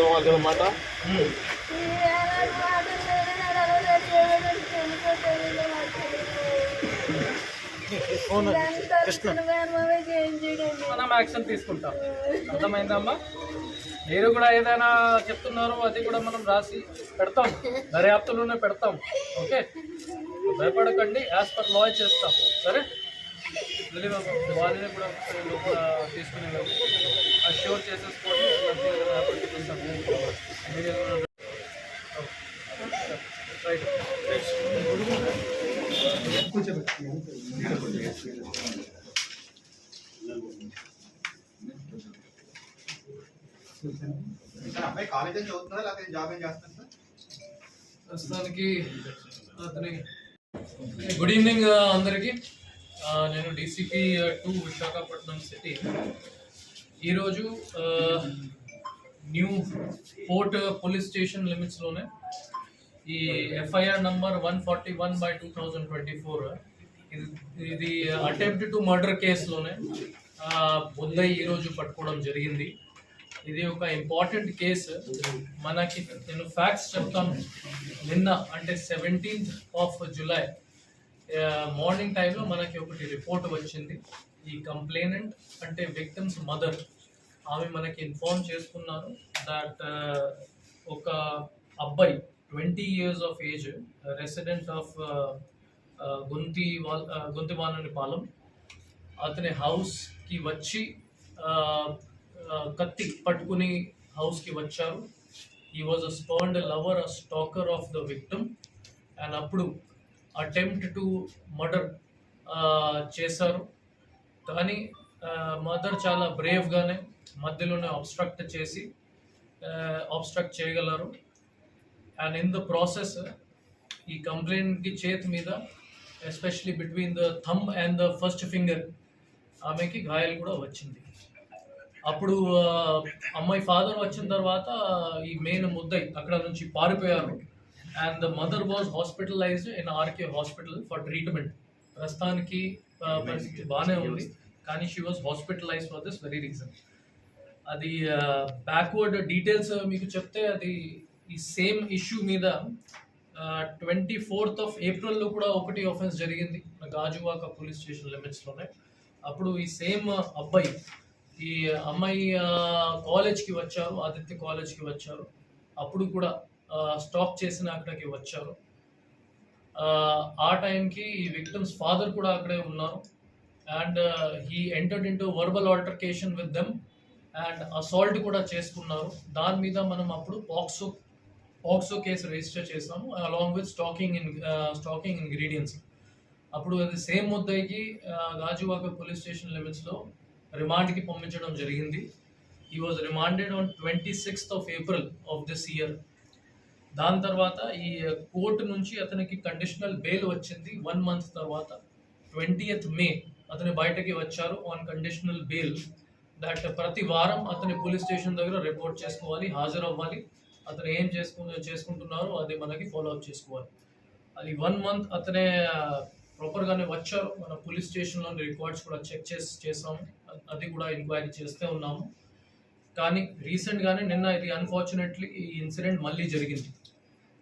అర్థం అవ్వాలి కదా మాట మనం యాక్షన్ తీసుకుంటాం. అర్థమైందమ్మా? మీరు కూడా ఏదైనా చెప్తున్నారో అది కూడా మనం రాసి పెడతాం. దర్యాప్తులోనే పెడతాం. ఓకే? భయపడకండి. యాజ్ పర్ లా చేస్తాం. సరే? వాళ్ళని కూడా లోపల తీసుకుని వెళ్ళి అష్యూర్ చేసేసుకొని రైట్ సార్ అబ్బాయి కాలేజ్ అని చదువుతుందా లేకపోతే జాబ్ ఏం చేస్తున్నారు సార్ ప్రస్తుతానికి అతని గుడ్ ఈవినింగ్ అందరికీ. ఆ, నేను డీసీపీ టూ విశాఖపట్నం సిటీ ఈరోజు న్యూ పోర్ట్ పోలీస్ స్టేషన్ లిమిట్స్లోనే ఈ FIR number one forty one by two thousand twenty four ఇది ఇది అటెంప్ట్ టు మర్డర్ కేసులోనే బుద్ధయ్య ఈరోజు పట్టుకోవడం జరిగింది. ఇది ఒక ఇంపార్టెంట్ కేసు మనకి నేను ఫ్యాక్ట్స్ చెప్తాను. నిన్న అంటే సెవెంటీన్త్ ఆఫ్ జులై మార్నింగ్ టైంలో మనకి ఒకటి రిపోర్ట్ వచ్చింది. ఈ కంప్లైనెంట్ అంటే విక్టిమ్స్ మదర్. ఆమె మనకి ఇన్ఫార్మ్ చేసుకున్నారు దట్ ఒక అబ్బాయి twenty years of age resident of గుంతి వాల్ గుంతివానని పాలెం. అతని హౌస్కి వచ్చి కత్తి పట్టుకుని హౌస్కి వచ్చారు. ఈ was a spurned lover a stalker of the victim and అప్పుడు అటెంప్ట్ టు మర్డర్ చేశారు. కానీ మదర్ చాలా బ్రేవ్గానే మధ్యలోనే అబ్స్ట్రక్ట్ చేసి అబ్స్ట్రక్ట్ చేయగలరు. అండ్ ఇన్ ద ప్రాసెస్ ఈ కంప్లైంట్కి చేతి మీద especially between the thumb and the first finger ఆమెకి గాయాలు కూడా వచ్చింది. అప్పుడు అమ్మాయి ఫాదర్ వచ్చిన తర్వాత ఈ మెయిన్ ముద్దై అక్కడ నుంచి పారిపోయారు. And the mother was hospitalized in RK hospital for treatment ప్రస్తుతానికి పరిస్థితి బాగానే ఉంది. కానీ she was hospitalize for this very reason అది బ్యాక్వర్డ్ డీటెయిల్స్ మీకు చెప్తే అది ఈ సేమ్ ఇష్యూ మీద ట్వంటీ ఫోర్త్ ఆఫ్ ఏప్రిల్లో కూడా ఒకటి ఆఫెన్స్ జరిగింది. గాజువాక పోలీస్ స్టేషన్ లిమిట్స్లోనే అప్పుడు ఈ సేమ్ అబ్బాయి ఈ అమ్మాయి కాలేజ్కి వచ్చారు ఆదిత్య కాలేజ్కి వచ్చారు. అప్పుడు కూడా స్టాప్ చేసిన అక్కడికి వచ్చారు. ఆ, టైంకి ఈ విక్టమ్స్ ఫాదర్ కూడా అక్కడే ఉన్నారు. And he entered into verbal altercation with them. And assault కూడా చేసుకున్నారు. దాని మీద మనం అప్పుడు పాక్సో పాక్సో కేసు రిజిస్టర్ చేసాము along with stalking in stalking ingredients. అప్పుడు అది సేమ్ ముద్దయికి గాజువాక పోలీస్ స్టేషన్ లిమిట్స్లో రిమాండ్కి పంపించడం జరిగింది. He was remanded on twenty sixth of April of this year దాని తర్వాత ఈ కోర్టు నుంచి అతనికి కండిషనల్ బెయిల్ వచ్చింది. వన్ మంత్ తర్వాత ట్వంటీయత్ మే అతని బయటకి వచ్చారు ఆన్ కండిషనల్ బెయిల్ దట్ ప్రతి వారం అతని పోలీస్ స్టేషన్ దగ్గర రిపోర్ట్ చేసుకోవాలి హాజరు అవ్వాలి అతను ఏం చేసుకు చేసుకుంటున్నారో అది మనకి ఫాలో అప్ చేసుకోవాలి. అది వన్ మంత్ అతనే uh, ప్రాపర్గానే వచ్చారు. మన పోలీస్ స్టేషన్లోని రికార్డ్స్ కూడా చెక్ చేసి చేసాము. అది కూడా ఎంక్వైరీ చేస్తే ఉన్నాము. కానీ రీసెంట్గానే నిన్న ఇది అన్ఫార్చునేట్లీ ఈ ఇన్సిడెంట్ మళ్ళీ జరిగింది.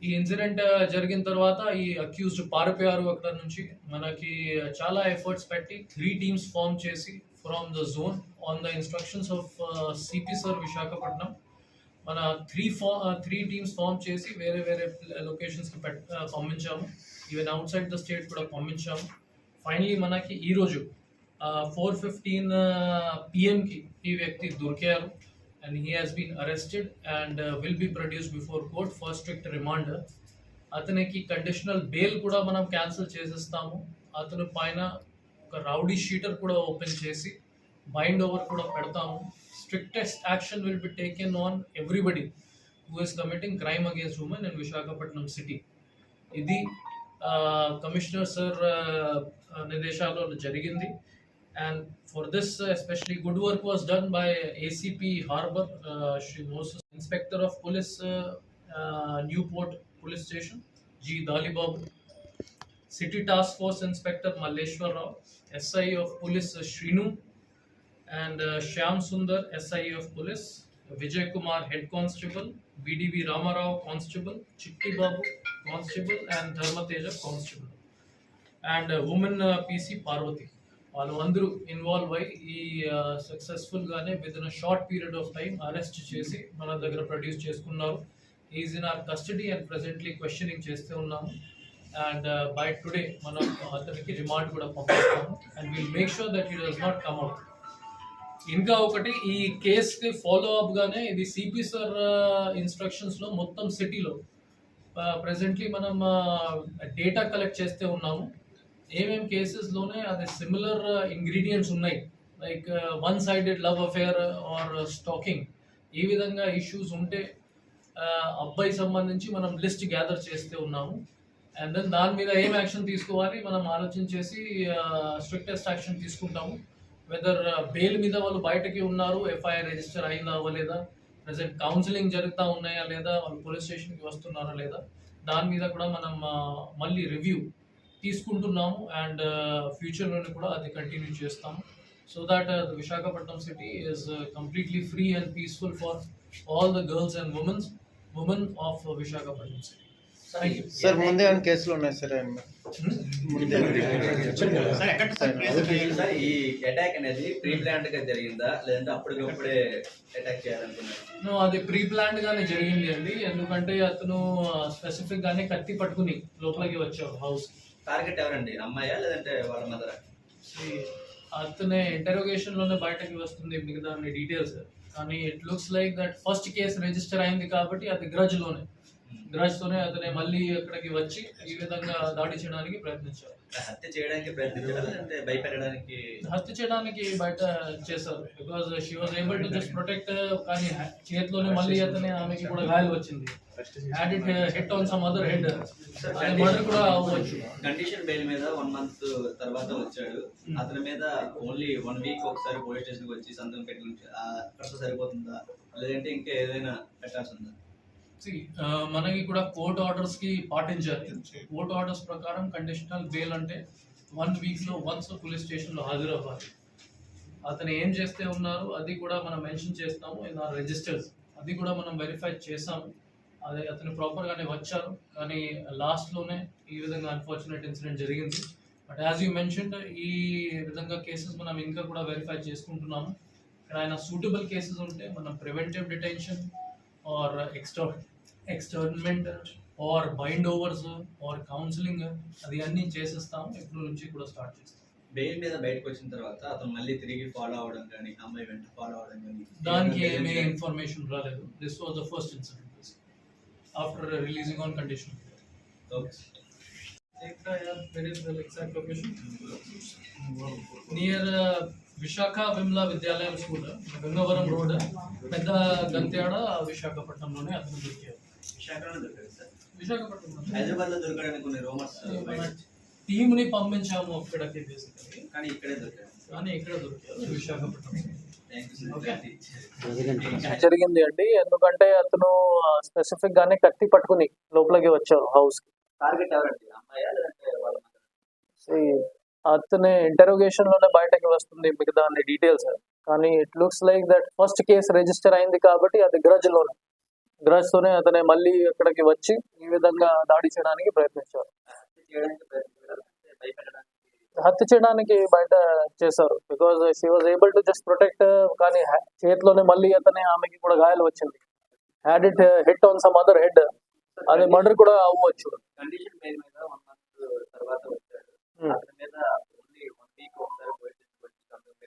ఈ ఇన్సిడెంట్ uh, జరిగిన తర్వాత ఈ అక్యూజ్డ్ పారిపోయారు అక్కడ నుంచి. మనకి చాలా ఎఫర్ట్స్ పెట్టి త్రీ టీమ్స్ ఫామ్ చేసి from the zone on the instructions of CP sir Visakhapatnam మన త్రీ ఫా త్రీ టీమ్స్ ఫామ్ చేసి వేరే వేరే లొకేషన్స్కి పెట్ uh, పంపించాము. Even outside the state కూడా పంపించాము. ఫైనలీ మనకి ఈరోజు ఫోర్ ఫిఫ్టీన్ పిఎంకి ఈ వ్యక్తి దొరికారు. And he has arrested and and will be produced before court. For strict remand అతనికి కండిషనల్ బెయిల్ కూడా మనం క్యాన్సిల్ చేసేస్తాము. అతను పైన ఒక రౌడీ షీటర్ కూడా ఓపెన్ చేసి బైండ్ ఓవర్ కూడా పెడతాము. Strictest action will be taken on everybody who is committing crime against women in Visakhapatnam city ఇది కమిషనర్ సార్ నిర్దేశాల్లో జరిగింది. And for this, uh, especially good work was done by ACP Harbour. Uh, she was Inspector of Police, uh, Newport Police Station, G. Dalibabu. City Task Force Inspector Malleshwar Rao, SI of Police Shrinu, and uh, Shyam Sundar, SI of Police, Vijay Kumar, Head Constable, BDB Ramarao, Constable, Chitti Babu, Constable, and Dharmateja, Constable, and uh, Woman uh, PC Parvati. వాళ్ళు అందరూ involve అయ్యి ఈ సక్సెస్ఫుల్గానే within short period of time arrest చేసి మన దగ్గర produce చేసుకున్నారు. Is in our custody and presently questioning చేస్తూ ఉన్నాము. అండ్ బై టుడే మనం అతనికి రిమాండ్ కూడా పంపిస్తాము. And will make sure that it does not come out ఇంకా ఒకటి ఈ కేసుకి ఫాలో అప్గానే ఇది సిపి సార్ ఇన్స్ట్రక్షన్స్లో మొత్తం సిటీలో ప్రెసెంట్లీ మనం డేటా కలెక్ట్ చేస్తే ఉన్నాము. ఏమేమి కేసెస్లోనే అది సిమిలర్ ఇంగ్రీడియంట్స్ ఉన్నాయి. Like one sided love affair or stalking ఈ విధంగా ఇష్యూస్ ఉంటే uh, అబ్బాయి సంబంధించి మనం లిస్ట్ గ్యాదర్ చేస్తే ఉన్నాము. అండ్ దెన్ దాని మీద ఏం యాక్షన్ తీసుకోవాలి మనం ఆలోచించేసి uh, స్ట్రిక్టెస్ట్ యాక్షన్ తీసుకుంటాము. వెదర్ బెయిల్ uh, మీద వాళ్ళు బయటకి ఉన్నారు ఎఫ్ఐఆర్ రిజిస్టర్ అయిందా అవ్వలేదా? ప్రజెంట్ కౌన్సిలింగ్ జరుగుతూ ఉన్నాయా లేదా? వాళ్ళు పోలీస్ స్టేషన్కి వస్తున్నారా లేదా? దాని మీద కూడా మనం మళ్ళీ రివ్యూ తీసుకుంటున్నాము అండ్ ఫ్యూచర్లోనే కూడా అది కంటిన్యూ చేస్తాము. So that Visakhapatnam city is completely free and peaceful for all the girls and womens women of Visakhapatnam city sir ముందే ఏమైనా కేసులు ఉన్నాయి సార్? ముందే సార్ ఈ అటాక్ అనేది ప్రీ ప్లాంట్గా జరిగిందా? లేదంటే అప్పటికప్పుడే అటాక్ చేయాలనుకున్నారు? అది ప్రీ ప్లాన్డ్ గానే జరిగింది అండి. ఎందుకంటే అతను స్పెసిఫిక్ గానే కత్తి పట్టుకుని లోపలికి వచ్చాడు హౌస్ టార్గెట్ ఎవరండి? అమ్మాయా లేదంటే వాళ్ళ మదర్? అతనే ఇంటరోగేషన్లోనే బయటకి వస్తుంది మిగతా డీటెయిల్స్ కానీ it looks like that first case register అయింది కాబట్టి అది గ్రజ్లోనే. గ్రజ్ తోనే అతనే మళ్ళీ అక్కడికి వచ్చి ఈ విధంగా దాడి చేయడానికి ప్రయత్నించారు. హత్య చేయడానికి ప్రయత్నించారా లేదంటే భయపెట్టడానికి? హత్య చేయడానికి బయట చేశారు. Because she was able to just protect కానీ చేతిలోనే మళ్ళీ అతనే ఆమెకి కూడా గాయాలు వచ్చింది. Had it hit on some other head murder కూడా అవ్వచ్చు. కండిషన్ బెయిల్ మీద వన్ మంత్ తర్వాత వచ్చాడు. అతని మీద ఓన్లీ వన్ వీక్ ఒకసారి పోలీస్ స్టేషన్కి వచ్చి సంతకం పెట్టి సరిపోతుందా? లేదంటే ఇంకా ఏదైనా పెట్టాల్సి ఉందా? మనకి కూడా కోర్ట్ ఆర్డర్స్కి పాటించాలి కోర్ట్ ఆర్డర్స్ ప్రకారం కండిషనల్ బెయిల్ అంటే వన్ వీక్లో వన్స్ పోలీస్ స్టేషన్లో హాజరవ్వాలి. అతను ఏం చేస్తే ఉన్నారు అది కూడా మనం మెన్షన్ చేస్తాము ఇన్ ఆర్ రిజిస్టర్స్ అది కూడా మనం వెరిఫై చేసాము అదే అతను ప్రాపర్గానే వచ్చారు కానీ లాస్ట్లోనే ఈ విధంగా అన్ఫార్చునేట్ ఇన్సిడెంట్ జరిగింది. బట్ యాజ్ యూ మెన్షన్ ఈ విధంగా కేసెస్ మనం ఇంకా కూడా వెరిఫై చేసుకుంటున్నాము. ఇక్కడ ఆయన సూటబుల్ కేసెస్ ఉంటే మనం preventive detention or extra externment or bind overs or counselling అది అన్నీ చేసేస్తాము ఇప్పుడు నుంచి కూడా స్టార్ట్ చేస్తాం. బెయిల్ మీద బయటకు వచ్చిన తర్వాత అతను మళ్ళీ తిరిగి ఫాలో అవడం కానీ అమ్మాయి వెంట ఫాలో అవడం కానీ దానికి ఏమీ ఇన్ఫర్మేషన్ రాలేదు. This was the first incident after releasing on condition near Visakha Vimla Vidyalayam school Gangavaram road పెద్ద గంత్యాడ విశాఖపట్నంలోనే అతను దొరికారు విశాఖలోనే దొరికాడు సార్. విశాఖపట్నంలో. హైదరాబాద్లో దొరకడానికి కొన్ని రూమర్స్ మన టీంని పంపించాము అక్కడికి బేసికలీ కానీ ఇక్కడే దొరికాడు. కానీ ఇక్కడ దొరికారు Visakhapatnam. Thank you Okay. Sir జరిగింది అండి. ఎందుకంటే అతను స్పెసిఫిక్ గానే కత్తి పట్టుకుని లోపలికి వచ్చారు హౌస్కి. టార్గెట్ ఎవరండి? అమ్మాయా లేదంటే వాళ్ళ మదర్ అతని ఇంటరోగేషన్లోనే బయటకి వస్తుంది మిగతా అన్ని డీటెయిల్స్ కానీ it looks like that first case register అయింది కాబట్టి అది గ్రజ్లోనే. గ్రజ్ తోనే అతనే మళ్ళీ అక్కడికి వచ్చి ఈ విధంగా దాడి చేయడానికి ప్రయత్నించారు. హత్య చేయడానికి బయట చేశారు. Because she was able to just protect కానీ చేతిలోనే మళ్ళీ అతనే ఆమెకి కూడా గాయాలు వచ్చింది. Had it head on some other head అది మర్డర్ కూడా అవ్వచ్చు కండిషన్ బెయిల్ మీద వన్ మంత్ తర్వాత వచ్చాడు Hmm. అతని మీద ఓన్లీ వన్ వీక్ ఒకసారి పోయి వచ్చి సంతకం పెట్టి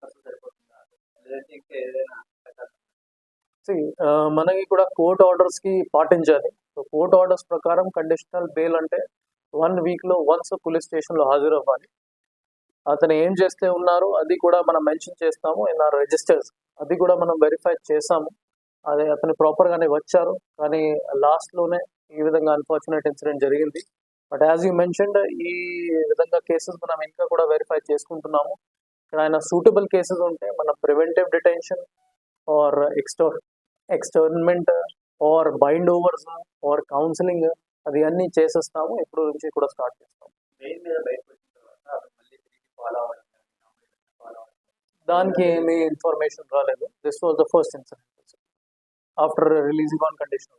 ఖర్చు సరిపోతుందా లేదంటే ఇంకా ఏదైనా పెట్టాల్సి ఉందా? See, మనకి కూడా కోర్ట్ ఆర్డర్స్కి పాటించాలి. సో కోర్ట్ ఆర్డర్స్ ప్రకారం కండిషనల్ బెయిల్ అంటే వన్ వీక్లో వన్స్ పోలీస్ స్టేషన్లో హాజరు అవ్వాలి అతను ఏం చేస్తే ఉన్నారు అది కూడా మనం మెన్షన్ చేస్తాము. ఇన్ ఆర్ రిజిస్టర్స్ అది కూడా మనం వెరిఫై చేసాము అది అతను ప్రాపర్ గానే వచ్చారు. కానీ లాస్ట్లోనే ఈ విధంగా అన్ఫార్చునేట్ ఇన్సిడెంట్ జరిగింది. బట్ యాజ్ యూ మెన్షన్డ్ ఈ విధంగా కేసెస్ మనం ఇంకా కూడా వెరిఫై చేసుకుంటున్నాము. ఇక్కడ ఆయన సూటబుల్ కేసెస్ ఉంటే మనం preventive detention or ఎక్స్టోర్ externment or bind overs or counselling అది అన్నీ చేసేస్తాము. ఇప్పుడు నుంచి కూడా స్టార్ట్ చేస్తాం బెయిల్ మీద బయటకు వచ్చిన తర్వాత అతను మళ్ళీ తిరిగి ఫాలో అవ్వడం కానీ అమ్మాయి వెంట ఫాలో అవ్వడం దానికి ఏమీ ఇన్ఫర్మేషన్ రాలేదు. This was the first incident after releasing on condition